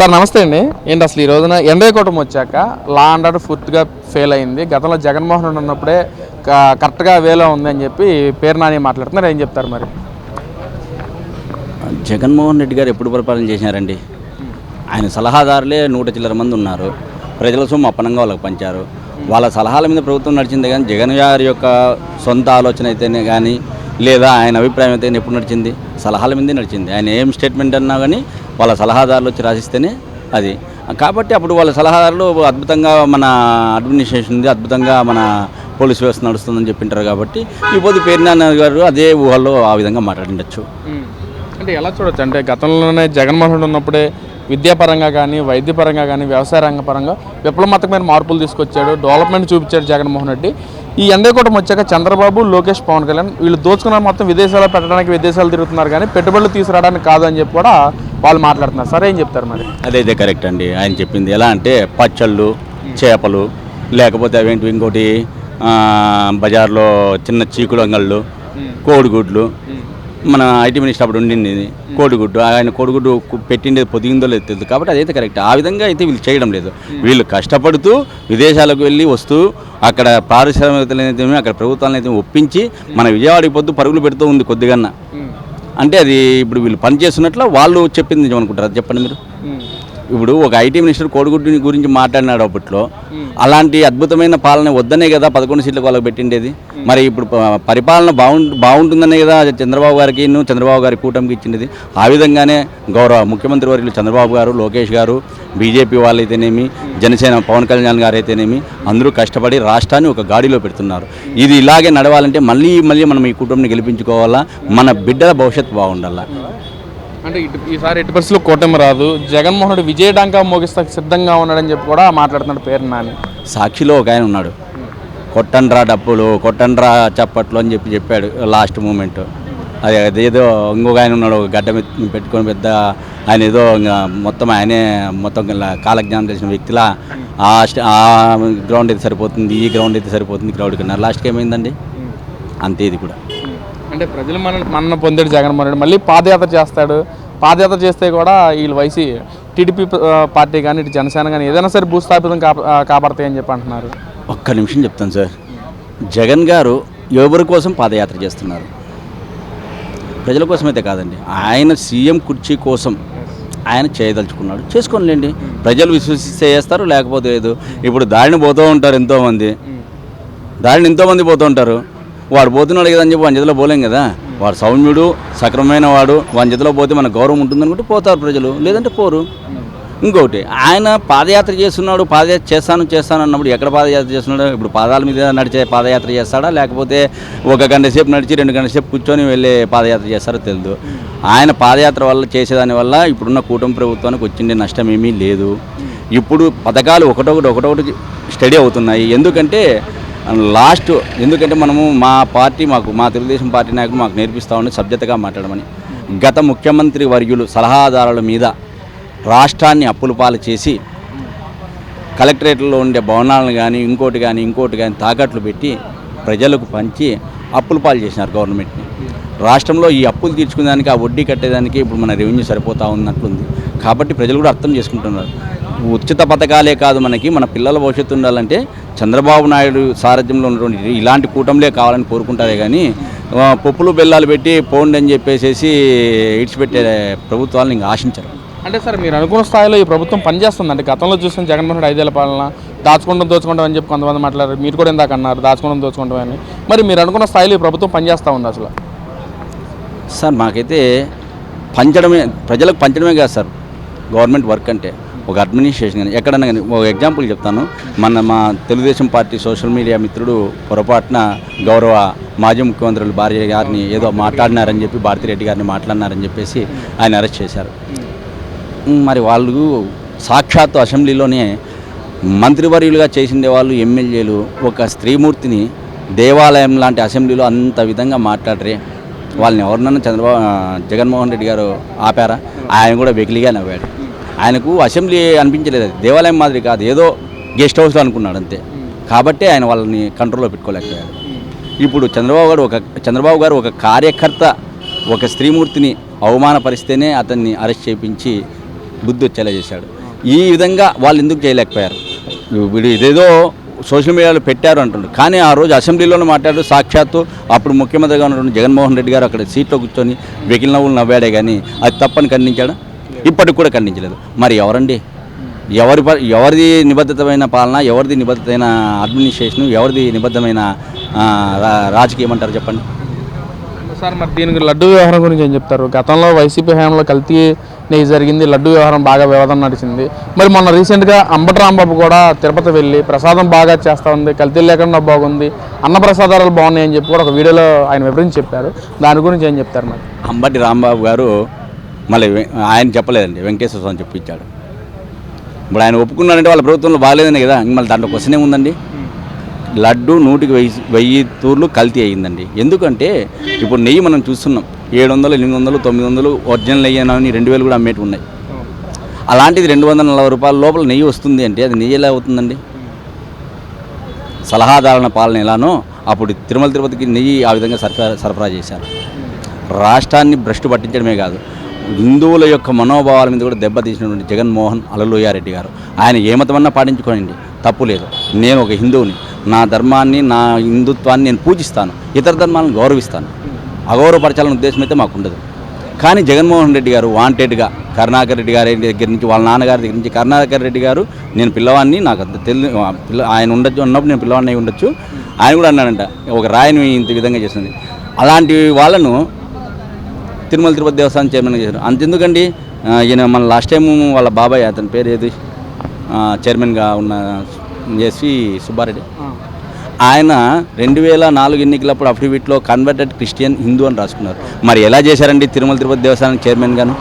Sir నమస్తే అండి. ఏంటి అసలు ఈ రోజున ఎన్డీ కూటమి వచ్చాక లా అండ్ ఆర్డర్ పూర్తిగా ఫెయిల్ అయింది. గతంలో జగన్మోహన్ రెడ్డి ఉన్నప్పుడే క- కరెక్ట్గా వేలో ఉంది అని చెప్పి పేరు నాని మాట్లాడుతున్నారు. ఏం చెప్తారు మరి? జగన్మోహన్ రెడ్డి గారు ఎప్పుడు పరిపాలన చేశారండి? ఆయన సలహాదారులే నూట చిల్లర మంది ఉన్నారు. ప్రజల సొమ్ము అప్పనంగా వాళ్ళకి పంచారు. వాళ్ళ సలహాల మీద ప్రభుత్వం నడిచింది కానీ జగన్ గారి యొక్క సొంత ఆలోచన అయితేనే కానీ లేదా ఆయన అభిప్రాయం అయితే ఎప్పుడు నడిచింది? సలహాల మీదే నడిచింది. ఆయన ఏం స్టేట్మెంట్ అన్నా కానీ వాళ్ళ సలహాదారులు వచ్చి రాసిస్తేనే అది. కాబట్టి అప్పుడు వాళ్ళ సలహాదారులు అద్భుతంగా మన అడ్మినిస్ట్రేషన్ ఉంది అద్భుతంగా మన పోలీస్ వ్యవస్థ నడుస్తుందని చెప్పింటారు కాబట్టి ఇప్పుడు పేరునాన్న గారు అదే ఊహల్లో ఆ విధంగా మాట్లాడిండొచ్చు. అంటే ఎలా చూడొచ్చు? అంటే గతంలోనే జగన్మోహన్ రెడ్డి ఉన్నప్పుడే విద్యాపరంగా కానీ వైద్యపరంగా కానీ వ్యవసాయ రంగ పరంగా విప్లవాత్మకమైన మార్పులు తీసుకొచ్చాడు డెవలప్మెంట్ చూపించాడు జగన్మోహన్ రెడ్డి. ఈ ఎండకూటం వచ్చాక చంద్రబాబు లోకేష్ పవన్ కళ్యాణ్ వీళ్ళు దోచుకున్న మొత్తం విదేశాల్లో పెట్టడానికి విదేశాలు తిరుగుతున్నారు కానీ పెట్టుబడులు తీసుకురావడానికి కాదు అని చెప్పి కూడా వాళ్ళు మాట్లాడుతున్నారు. సరే ఏం చెప్తారు మరి? అదైతే కరెక్ట్ అండి. ఆయన చెప్పింది ఎలా అంటే పచ్చళ్ళు చేపలు లేకపోతే అవేంటి ఇంకోటి బజార్లో చిన్న చీకుడు అంగళ్ళు కోడిగుడ్లు. మన ఐటీ మినిస్టర్ అప్పుడు ఉండింది. కోడిగుడ్డు. ఆయన కోడిగుడ్డు పెట్టిండేది పొదిగిందో లేదో తెలియదు. కాబట్టి అదైతే కరెక్ట్. ఆ విధంగా అయితే వీళ్ళు చేయడం లేదు. వీళ్ళు కష్టపడుతూ విదేశాలకు వెళ్ళి వస్తూ అక్కడ పారిశ్రామికతలైతే అక్కడ ప్రభుత్వాలను అయితే ఒప్పించి మన విజయవాడకి పొద్దు పరుగులు పెడుతూ ఉంది కొద్దిగన్నా. అంటే అది ఇప్పుడు వీళ్ళు పనిచేస్తున్నట్లు వాళ్ళు చెప్పింది నిజం అనుకుంటారు అది చెప్పండి మీరు. ఇప్పుడు ఒక ఐటీ మినిస్టర్ కోడిగుడ్డు గురించి మాట్లాడినాడు అప్పట్లో. అలాంటి అద్భుతమైన పాలన వద్దనే కదా పదకొండు సీట్లకు వాళ్ళకి పెట్టిండేది. మరి ఇప్పుడు పరిపాలన బాగుంటు బాగుంటుందనే కదా చంద్రబాబు గారికి చంద్రబాబు గారి కూటమికి ఇచ్చింది ఆ విధంగానే గౌరవ ముఖ్యమంత్రి వర్యులు చంద్రబాబు గారు లోకేష్ గారు బీజేపీ వాళ్ళైతేనేమి జనసేన పవన్ కళ్యాణ్ గారు అయితేనేమి అందరూ కష్టపడి రాష్ట్రాన్ని ఒక గాడిలో పెడుతున్నారు. ఇది ఇలాగే నడవాలంటే మళ్ళీ మళ్ళీ మనం ఈ కుటుంబాన్ని గెలిపించుకోవాలా? మన బిడ్డల భవిష్యత్తు బాగుండాలా? అంటే ఇటు ఈసారి ఎట్టి పరిస్థితుల్లో కూటమి రాదు. జగన్మోహన్ రెడ్డి విజయ డాంకా సిద్ధంగా ఉన్నాడని చెప్పి కూడా మాట్లాడుతున్నాడు పేరు నాని. సాక్షిలో ఒక ఆయన ఉన్నాడు. కొట్టండ్రా డప్పులు కొట్టండ్రా చప్పట్లు అని చెప్పి చెప్పాడు లాస్ట్ మూమెంట్. అది అదేదో ఇంకొక ఆయన ఉన్నాడు ఒక గడ్డ పెట్టుకొని పెద్ద ఆయన ఏదో ఇంకా మొత్తం ఆయనే మొత్తం కాలజ్ఞానం తెలిసిన వ్యక్తిలా ఆ స్ట- ఆ గ్రౌండ్ అయితే సరిపోతుంది ఈ గ్రౌండ్ అయితే సరిపోతుంది గ్రౌండ్ కన్నా లాస్ట్కి ఏమైందండి? అంతే ఇది కూడా. అంటే ప్రజలు మన మన్న పొందాడు జగన్మోహన్ రెడ్డి. మళ్ళీ పాదయాత్ర చేస్తాడు. పాదయాత్ర చేస్తే కూడా వీళ్ళు వైసీ టీడీపీ పార్టీ కానీ ఇటు జనసేన కానీ ఏదైనా సరే భూస్థాపితం కాప ఆ, కాపాడతాయని చెప్పి అంటున్నారు. ఒక్క నిమిషం చెప్తాను సార్. జగన్ గారు ఎవరి కోసం పాదయాత్ర చేస్తున్నారు. ప్రజల కోసం అయితే కాదండి. ఆయన సీఎం కుర్చీ కోసం ఆయన చేయదలుచుకున్నాడు. చేసుకోనిలేండి. ప్రజలు విశ్వసిస్తే చేస్తారు లేకపోతే లేదు. ఇప్పుడు దారిని పోతూ ఉంటారు ఎంతోమంది. దారిని ఎంతోమంది పోతూ ఉంటారు. వాడు పోతున్నాడు కదా అని చెప్పి వాని చేతిలో పోలేం కదా. వాడు సౌమ్యుడు సక్రమమైన వాడు వాని చేతిలో పోతే మన గౌరవం ఉంటుందనుకుంటే పోతారు ప్రజలు. లేదంటే పోరు. ఇంకొకటి ఆయన పాదయాత్ర చేస్తున్నాడు పాదయాత్ర చేస్తాను చేస్తాను అన్నప్పుడు ఎక్కడ పాదయాత్ర చేస్తున్నాడు? ఇప్పుడు పాదాల మీద నడిచే పాదయాత్ర చేస్తాడా? లేకపోతే ఒక గంట సేపు నడిచి రెండు గంటల సేపు కూర్చొని వెళ్ళే పాదయాత్ర చేస్తారో తెలియదు ఆయన పాదయాత్ర వల్ల చేసేదాని వల్ల ఇప్పుడున్న కూటమి ప్రభుత్వానికి వచ్చిండే నష్టం ఏమీ లేదు. ఇప్పుడు పథకాలు ఒకటొకటి ఒకటొకటి స్టడీ అవుతున్నాయి. ఎందుకంటే లాస్ట్ ఎందుకంటే మనము మా పార్టీ మాకు మా తెలుగుదేశం పార్టీ నాయకులు మాకు నేర్పిస్తూ ఉండి సభ్యతగా మాట్లాడమని. గత ముఖ్యమంత్రి వర్యులు సలహాదారుల మీద రాష్ట్రాన్ని అప్పుల పాలు చేసి కలెక్టరేట్లో ఉండే భవనాలను కానీ ఇంకోటి కానీ ఇంకోటి కానీ తాకట్లు పెట్టి ప్రజలకు పంచి అప్పులు పాలు చేసినారు గవర్నమెంట్ని. రాష్ట్రంలో ఈ అప్పులు తీర్చుకునేదానికి ఆ వడ్డీ కట్టేదానికి ఇప్పుడు మన రెవెన్యూ సరిపోతా ఉన్నట్లుంది. కాబట్టి ప్రజలు కూడా అర్థం చేసుకుంటున్నారు. ఉచిత పథకాలే కాదు మనకి మన పిల్లల భవిష్యత్తు ఉండాలంటే చంద్రబాబు నాయుడు సారథ్యంలో ఉన్నటువంటి ఇలాంటి కూటమిలే కావాలని కోరుకుంటారే కానీ పప్పులు బెల్లాలు పెట్టి పోండి అని చెప్పేసి ఇడిచిపెట్టే ప్రభుత్వాలను ఇంకా ఆశించరు. అంటే సార్ మీరు అనుకున్న స్థాయిలో ఈ ప్రభుత్వం పనిచేస్తుందండి గతంలో చూసిన జగన్మోహన్ రెడ్డి ఐదేళ్ళ పాలన దాచుకుంటాం దోచుకుంటాం అని చెప్పి కొంతమంది మాట్లాడారు. మీరు కూడా ఇందాక అన్నారు దాచుకుంటాం దోచుకుంటాం అని. మరి మీరు అనుకున్న స్థాయిలో ఈ ప్రభుత్వం పనిచేస్తూ ఉంది అసలు? సార్ మాకైతే పంచడమే ప్రజలకు పంచడమే కాదు సార్ గవర్నమెంట్ వర్క్ అంటే. ఒక అడ్మినిస్ట్రేషన్ కానీ ఎక్కడన్నా కానీ ఒక ఎగ్జాంపుల్ చెప్తాను. మన మా తెలుగుదేశం పార్టీ సోషల్ మీడియా మిత్రుడు పొరపాటున గౌరవ మాజీ ముఖ్యమంత్రులు భార్య గారిని ఏదో మాట్లాడినారని చెప్పి భారతిరెడ్డి గారిని మాట్లాడినారని చెప్పేసి ఆయన అరెస్ట్ చేశారు. మరి వాళ్ళు సాక్షాత్తు అసెంబ్లీలోనే మంత్రివర్యులుగా చేసిండే వాళ్ళు ఎమ్మెల్యేలు ఒక స్త్రీమూర్తిని దేవాలయం లాంటి అసెంబ్లీలో అంత విధంగా మాట్లాడరే. వాళ్ళని ఎవరినన్నా చంద్రబాబు జగన్మోహన్ రెడ్డి గారు ఆపారా? ఆయన కూడా వెకిలిగా నవ్వాడు. ఆయనకు అసెంబ్లీ అనిపించలేదు. దేవాలయం మాదిరి కాదు. ఏదో గెస్ట్ హౌస్లో అనుకున్నాడు అంతే. కాబట్టి ఆయన వాళ్ళని కంట్రోల్లో పెట్టుకోలేకపోయాడు ఇప్పుడు చంద్రబాబు గారు ఒక చంద్రబాబు గారు ఒక కార్యకర్త ఒక స్త్రీమూర్తిని అవమానపరిస్తేనే అతన్ని అరెస్ట్ చేయించి బుద్ధి వచ్చేలా చేశాడు. ఈ విధంగా వాళ్ళు ఎందుకు చేయలేకపోయారు? వీడు ఇదేదో సోషల్ మీడియాలో పెట్టారు అంటుండ్రు కానీ ఆ రోజు అసెంబ్లీలోనే మాట్లాడారు. సాక్షాత్తు అప్పుడు ముఖ్యమంత్రిగా ఉన్నటువంటి జగన్మోహన్ రెడ్డి గారు అక్కడ సీట్లో కూర్చొని వెకిల్ నవ్వులు నవ్వాడే కానీ అది తప్పని ఖండించాడు? ఇప్పటికి కూడా ఖండించలేదు. మరి ఎవరండి? ఎవరి ఎవరిది నిబద్ధతమైన పాలన ఎవరిది నిబద్ధతమైన అడ్మినిస్ట్రేషన్ ఎవరిది నిబద్ధమైన రాజకీయం అంటారు చెప్పండి. సార్ మరి దీనికి లడ్డు వ్యవహారం గురించి ఏం చెప్తారు? గతంలో వైసీపీ హయాంలో కల్తీ నెయ్యి జరిగింది లడ్డు వ్యవహారం బాగా వివాదం నడిచింది. మరి మొన్న రీసెంట్గా అంబటి రాంబాబు కూడా తిరుపతి వెళ్ళి ప్రసాదం బాగా చేస్తూ ఉంది కల్తీ లేకుండా బాగుంది అన్న ప్రసాదాలు బాగున్నాయి అని చెప్పి కూడా ఒక వీడియోలో ఆయన వివరించి చెప్పారు. దాని గురించి ఏం చెప్తారు మరి? అంబటి రాంబాబు గారు మళ్ళీ ఆయన చెప్పలేదండి. వెంకటేశ్వర స్వామి చెప్పించాడు. ఇప్పుడు ఆయన ఒప్పుకున్నాడంటే వాళ్ళ ప్రభుత్వంలో బాగాలేదని కదా. మళ్ళీ దాంట్లో క్వశ్చన్ ఏముందండి లడ్డు నూటికి వెయ్యి వెయ్యి తూర్లు కల్తీ అయ్యిందండి. ఎందుకంటే ఇప్పుడు నెయ్యి మనం చూస్తున్నాం. ఏడు వందలు ఎనిమిది వందలు తొమ్మిది వందలు ఒరిజినల్ నెయ్యి అని రెండు వేలు కూడా అమ్మేటి ఉన్నాయి. అలాంటిది రెండు వందల నలభై రూపాయల లోపల నెయ్యి వస్తుంది అంటే అది నెయ్యి ఎలా అవుతుందండి? సలహాదారుల పాలన ఎలానో అప్పుడు తిరుమల తిరుపతికి నెయ్యి ఆ విధంగా సరఫరా సరఫరా చేశారు. రాష్ట్రాన్ని భ్రష్టు పట్టించడమే కాదు. హిందువుల యొక్క మనోభావాల మీద కూడా దెబ్బతీసినటువంటి జగన్మోహన్ అలలోయారెడ్డి గారు. ఆయన ఏ మతమన్నా పాటించుకోనండి తప్పు లేదు. నేను ఒక హిందువుని నా ధర్మాన్ని నా హిందుత్వాన్ని నేను పూజిస్తాను ఇతర ధర్మాలను గౌరవిస్తాను. అగౌరవపరచాలనే ఉద్దేశం అయితే మాకు ఉండదు కానీ జగన్మోహన్ రెడ్డి గారు వాంటెడ్గా కరుణాకర్ రెడ్డి గారి దగ్గర నుంచి వాళ్ళ నాన్నగారి దగ్గర నుంచి కరుణాకర్ రెడ్డి గారు నేను పిల్లవాడిని నాకు తెలి పిల్ల ఆయన ఉండొచ్చు ఉన్నప్పుడు నేను పిల్లవాడిని ఉండొచ్చు. ఆయన కూడా అన్నాడంట ఒక రాయిని ఇంత విధంగా చేసింది. అలాంటి వాళ్ళను తిరుమల తిరుపతి దేవస్థానం చైర్మన్ చేశారు. అంతెందుకండి ఈయన మన లాస్ట్ టైం వాళ్ళ బాబాయ్ అతని పేరు ఏది? చైర్మన్గా ఉన్న ఎస్వి సుబ్బారెడ్డి. ఆయన రెండు వేల నాలుగు ఎన్నికలప్పుడు అఫిడవిట్లో కన్వర్టెడ్ క్రిస్టియన్ హిందూ అని రాసుకున్నారు. మరి ఎలా చేశారండి తిరుమల తిరుపతి దేవస్థానం చైర్మన్ గాను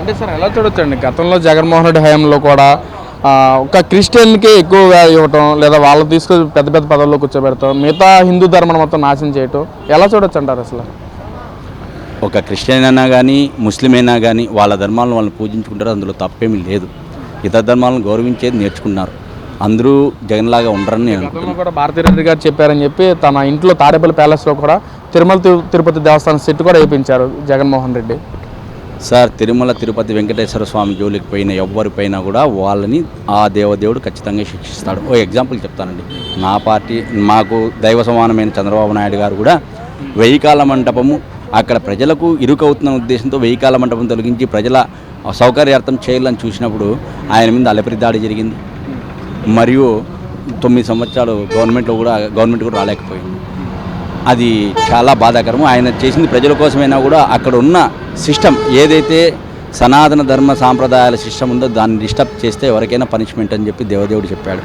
అంటే సార్ ఎలా చూడొచ్చండి? గతంలో జగన్మోహన్ రెడ్డి హయాంలో కూడా ఒక క్రిస్టియన్కి ఎక్కువగా ఇవ్వటం లేదా వాళ్ళు తీసుకొని పెద్ద పెద్ద పదవుల్లో కూర్చోబెడతాం మిగతా హిందూ ధర్మాన్ని మొత్తం నాశనం చేయటం ఎలా చూడొచ్చు అంటారు అసలు? ఒక క్రిస్టియన్ అయినా కానీ ముస్లిం అయినా కానీ వాళ్ళ ధర్మాలను వాళ్ళని పూజించుకుంటారు అందులో తప్పేమీ లేదు. ఇతర ధర్మాలను గౌరవించేది నేర్చుకున్నారు. అందరూ జగన్లాగా ఉండరని నేను కూడా భారతీరెడ్డి గారు చెప్పారని చెప్పి తన ఇంట్లో తాడేపల్లి ప్యాలెస్లో కూడా తిరుమల తిరు- తిరుపతి దేవస్థానం సెట్ కూడా వేయించారు జగన్మోహన్ రెడ్డి. సార్ తిరుమల తిరుపతి వెంకటేశ్వర స్వామి జోలికి పోయిన ఎవరిపైనా కూడా వాళ్ళని ఆ దేవదేవుడు ఖచ్చితంగా శిక్షిస్తాడు. ఓ ఎగ్జాంపుల్ చెప్తానండి. మా పార్టీ మాకు దైవ సమానమైన చంద్రబాబు నాయుడు గారు కూడా వెయ్యి కాల మంటపము అక్కడ ప్రజలకు ఇరుకవుతున్న ఉద్దేశంతో వెయ్యి కాల మంటపం తొలగించి ప్రజల సౌకర్యార్థం చేయాలని చూసినప్పుడు ఆయన మీద అలపరి దాడి జరిగింది. మరియు తొమ్మిది సంవత్సరాలు గవర్నమెంట్లో కూడా గవర్నమెంట్ కూడా రాలేకపోయింది. అది చాలా బాధాకరము. ఆయన చేసింది ప్రజల కోసమైనా కూడా అక్కడ ఉన్న సిస్టమ్ ఏదైతే సనాతన ధర్మ సాంప్రదాయాల సిస్టమ్ ఉందో దాన్ని డిస్టర్బ్ చేస్తే ఎవరికైనా పనిష్మెంట్ అని చెప్పి దేవదేవుడు చెప్పాడు.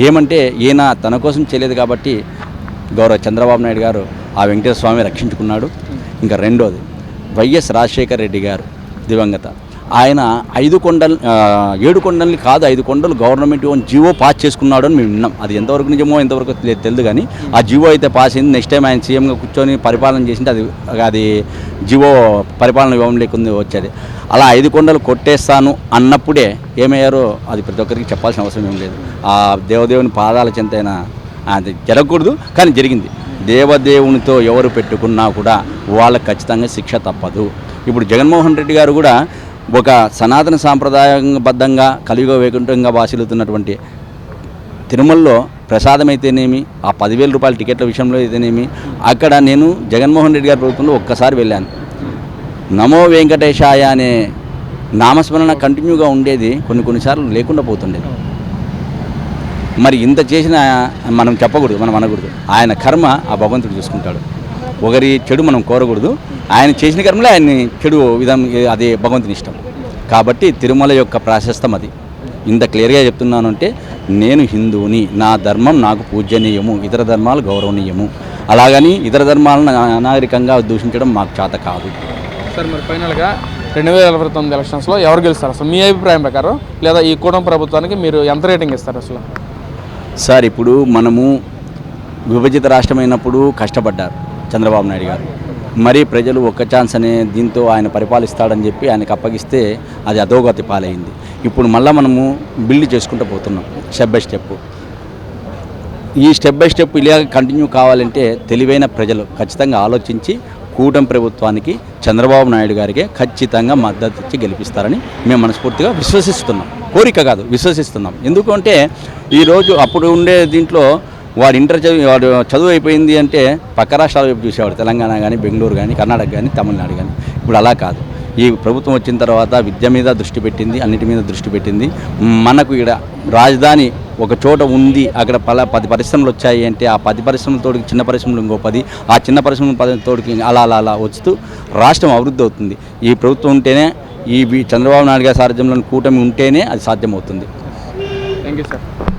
ఏమంటే ఈయన తన కోసం చేయలేదు కాబట్టి గౌరవ చంద్రబాబు నాయుడు గారు ఆ వెంకటేశ్వర స్వామి రక్షించుకున్నాడు. ఇంకా రెండోది వైఎస్ రాజశేఖర రెడ్డి గారు దివంగత. ఆయన ఐదు కొండలు ఏడు కొండల్ని కాదు ఐదు కొండలు గవర్నమెంట్ ఓన్ జీవో పాస్ చేసుకున్నాడు అని మేము విన్నాం. అది ఎంతవరకు నిజమో ఎంతవరకు తెలియదు తెలియదు కానీ ఆ జీవో అయితే పాస్ అయింది. నెక్స్ట్ టైం ఆయన సీఎంగా కూర్చొని పరిపాలన చేసింటే అది అది జీవో పరిపాలన ఇవ్వడం లేకుండా వచ్చేది. అలా ఐదు కొండలు కొట్టేస్తాను అన్నప్పుడే ఏమయ్యారో అది ప్రతి ఒక్కరికి చెప్పాల్సిన అవసరం ఏం లేదు. ఆ దేవదేవుని పాదాల చెంతైనా అది జరగకూడదు కానీ జరిగింది. దేవదేవునితో ఎవరు పెట్టుకున్నా కూడా వాళ్ళకి ఖచ్చితంగా శిక్ష తప్పదు. ఇప్పుడు జగన్మోహన్ రెడ్డి గారు కూడా ఒక సనాతన సాంప్రదాయబద్ధంగా కలియుగ వైకుంఠంగా భాషలుతున్నటువంటి తిరుమలలో ప్రసాదం అయితేనేమి ఆ పదివేల రూపాయల టికెట్ల విషయంలో అయితేనేమి అక్కడ నేను జగన్మోహన్ రెడ్డి గారి ప్రభుత్వంలో ఒక్కసారి వెళ్ళాను. నమో వెంకటేశాయ అనే నామస్మరణ కంటిన్యూగా ఉండేది కొన్ని కొన్నిసార్లు లేకుండా పోతుండేది. మరి ఇంత చేసిన మనం చెప్పకూడదు మనం అనకూడదు. ఆయన కర్మ ఆ భగవంతుడు చూసుకుంటాడు. ఒకరి చెడు మనం కోరకూడదు. ఆయన చేసిన కర్మలే ఆయన్ని చెడు విధం అదే భగవంతుని ఇష్టం. కాబట్టి తిరుమల యొక్క ప్రాశస్తం అది. ఇంత క్లియర్గా చెప్తున్నాను అంటే నేను హిందువుని నా ధర్మం నాకు పూజనీయము ఇతర ధర్మాలు గౌరవనీయము. అలాగని ఇతర ధర్మాలను అనాగరికంగా దూషించడం మాకు చేత కాదు. సార్ మరి ఫైనల్గా రెండు వేల ఇరవై తొమ్మిది ఎలక్షన్స్లో ఎవరు గెలుస్తారు? అసలు మీ అభిప్రాయం ప్రకారం లేదా ఈ కూటమి ప్రభుత్వానికి మీరు ఎంత రేటింగ్ ఇస్తారు అసలు? సార్ ఇప్పుడు మనము విభజిత రాష్ట్రమైనప్పుడు కష్టపడ్డారు చంద్రబాబు నాయుడు గారు. మరి ప్రజలు ఒక్క ఛాన్స్ అనే దీంతో ఆయన పరిపాలిస్తాడని చెప్పి ఆయనకు అప్పగిస్తే అది అధోగతి పాలైంది. ఇప్పుడు మళ్ళీ మనము బిల్డ్ చేసుకుంటూ పోతున్నాం స్టెప్ బై స్టెప్. ఈ స్టెప్ బై స్టెప్ ఇలా కంటిన్యూ కావాలంటే తెలివైన ప్రజలు ఖచ్చితంగా ఆలోచించి కూటమి ప్రభుత్వానికి చంద్రబాబు నాయుడు గారికి ఖచ్చితంగా మద్దతు ఇచ్చి గెలిపిస్తారని మేము మనస్ఫూర్తిగా విశ్వసిస్తున్నాం. కోరిక కాదు విశ్వసిస్తున్నాం. ఎందుకంటే ఈరోజు అప్పుడు ఉండే దీంట్లో వాడు ఇంటర్ చదివి వాడు చదువు అయిపోయింది అంటే పక్క రాష్ట్రాల వైపు చూసేవాడు. తెలంగాణ కానీ బెంగళూరు కానీ కర్ణాటక కానీ తమిళనాడు కానీ ఇప్పుడు అలా కాదు. ఈ ప్రభుత్వం వచ్చిన తర్వాత విద్య మీద దృష్టి పెట్టింది అన్నిటి మీద దృష్టి పెట్టింది. మనకు ఇక్కడ రాజధాని ఒక చోట ఉంది అక్కడ పలా పది పరిశ్రమలు వచ్చాయి అంటే ఆ పది పరిశ్రమలతో చిన్న పరిశ్రమలు ఇంకో పది ఆ చిన్న పరిశ్రమల తోడికి అలా అలా అలా వస్తూ రాష్ట్రం అభివృద్ధి అవుతుంది. ఈ ప్రభుత్వం ఉంటేనే ఈ వి- చంద్రబాబు నాయుడు గారి సారథ్యంలోని కూటమి ఉంటేనే అది సాధ్యమవుతుంది. Thank you sir.